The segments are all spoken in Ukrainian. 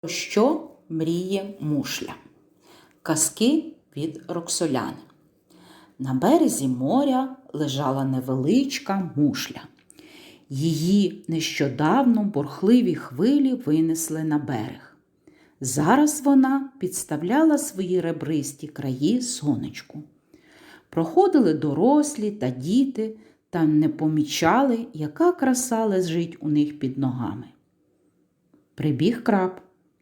Про що мріє мушля? Казки від Роксоляни. На березі моря лежала невеличка мушля. Її нещодавно бурхливі хвилі винесли на берег. Зараз вона підставляла свої ребристі краї сонечку. Проходили дорослі та діти та не помічали, яка краса лежить у них під ногами. Прибіг краб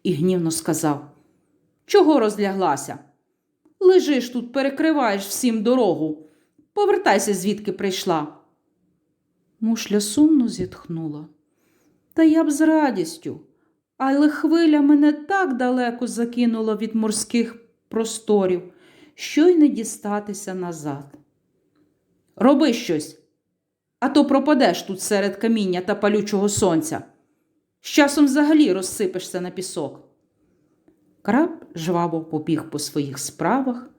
і гнівно сказав Чого розляглася? Лежиш тут, перекриваєш всім дорогу. Повертайся, звідки прийшла. Мушля сумно зітхнула. Та я б з радістю, але хвиля мене так далеко закинула від морських просторів, що й не дістатися назад. Роби щось, а то пропадеш тут серед каміння та палючого сонця. З часом взагалі розсипешся на пісок. Краб жваво побіг по своїх справах,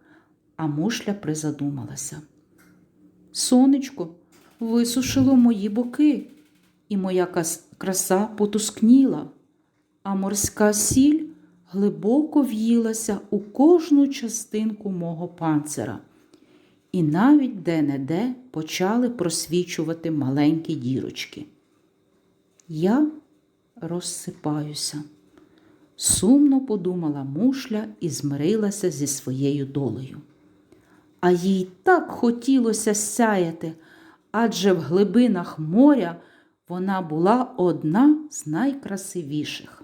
а мушля призадумалася. Сонечко висушило мої боки, і моя краса потускніла, а морська сіль глибоко в'їлася у кожну частинку мого панцира, і навіть де-не-де почали просвічувати маленькі дірочки. Я розсипаюся. Сумно подумала мушля і змирилася зі своєю долею. А їй так хотілося сяяти, адже в глибинах моря вона була одна з найкрасивіших.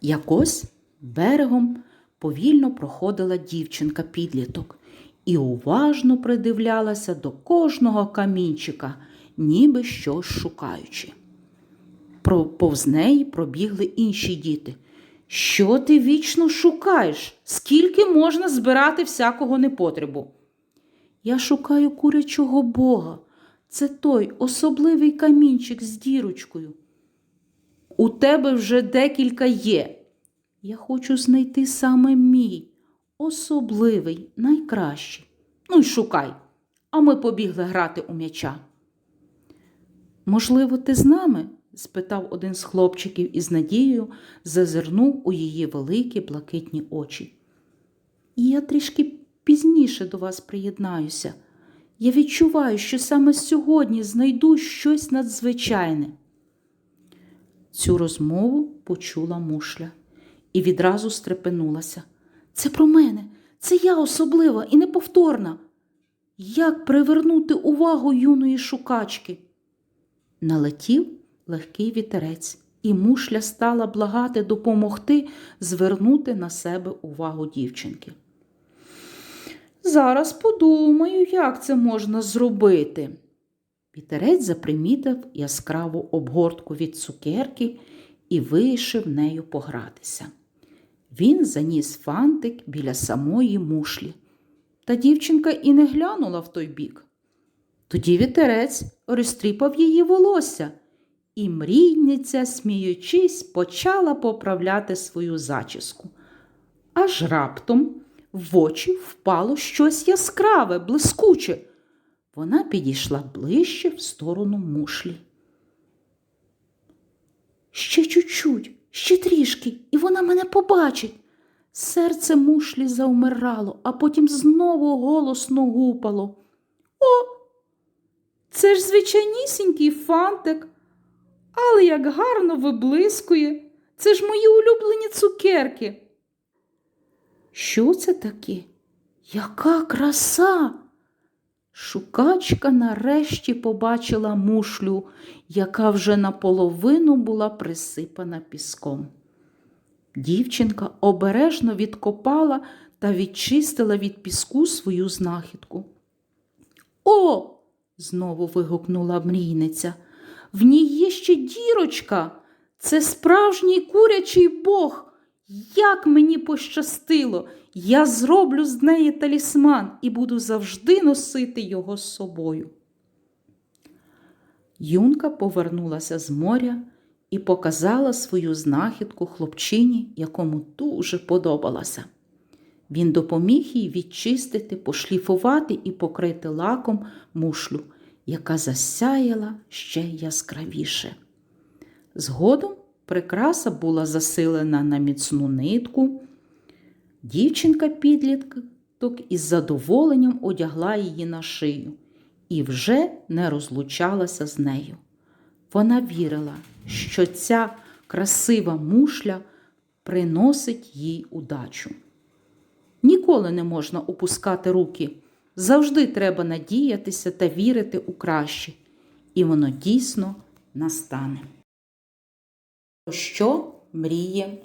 Якось берегом повільно проходила дівчинка підліток і уважно придивлялася до кожного камінчика, ніби щось шукаючи. Повз неї пробігли інші діти. Що ти вічно шукаєш? Скільки можна збирати всякого непотребу? Я шукаю курячого бога. Це той особливий камінчик з дірочкою. У тебе вже декілька є. Я хочу знайти саме мій, особливий, найкращий. Ну й шукай, а ми побігли грати у м'яча. Можливо, ти з нами? Спитав один з хлопчиків і з надією зазирнув у її великі блакитні очі. Я трішки пізніше до вас приєднаюся. Я відчуваю, що саме сьогодні знайду щось надзвичайне. Цю розмову почула мушля і відразу стрепенулася. Це про мене, це я особлива і неповторна. Як привернути увагу юної шукачки? Налетів легкий вітерець, і мушля стала благати допомогти звернути на себе увагу дівчинки. Зараз подумаю, як це можна зробити. Вітерець запримітив яскраву обгортку від цукерки і вирішив нею погратися. Він заніс фантик біля самої мушлі, та дівчинка і не глянула в той бік. Тоді вітерець розтріпав її волосся, і мрійниця, сміючись, почала поправляти свою зачіску. Аж раптом в очі впало щось яскраве, блискуче. Вона підійшла ближче в сторону мушлі. Ще чуть-чуть, ще трішки, і вона мене побачить. Серце мушлі завмирало, а потім знову голосно гупало. О, це ж звичайнісінький фантик, але як гарно виблискує. Це ж мої улюблені цукерки. Що це таке? Яка краса! Шукачка нарешті побачила мушлю, яка вже наполовину була присипана піском. Дівчинка обережно відкопала та відчистила від піску свою знахідку. О! знову вигукнула мрійниця. В ній є ще дірочка. Це справжній курячий бог. Як мені пощастило, я зроблю з неї талісман і буду завжди носити його з собою. Юнка повернулася з моря і показала свою знахідку хлопчині, якому дуже подобалася. Він допоміг їй відчистити, пошліфувати і покрити лаком мушлю, яка засяяла ще яскравіше. Згодом Прикраса була засилена на міцну нитку. Дівчинка підліток із задоволенням одягла її на шию і вже не розлучалася з нею. Вона вірила, що ця красива мушля приносить їй удачу. Ніколи не можна опускати руки. Завжди треба надіятися та вірити у краще, і воно дійсно настане. Що мріє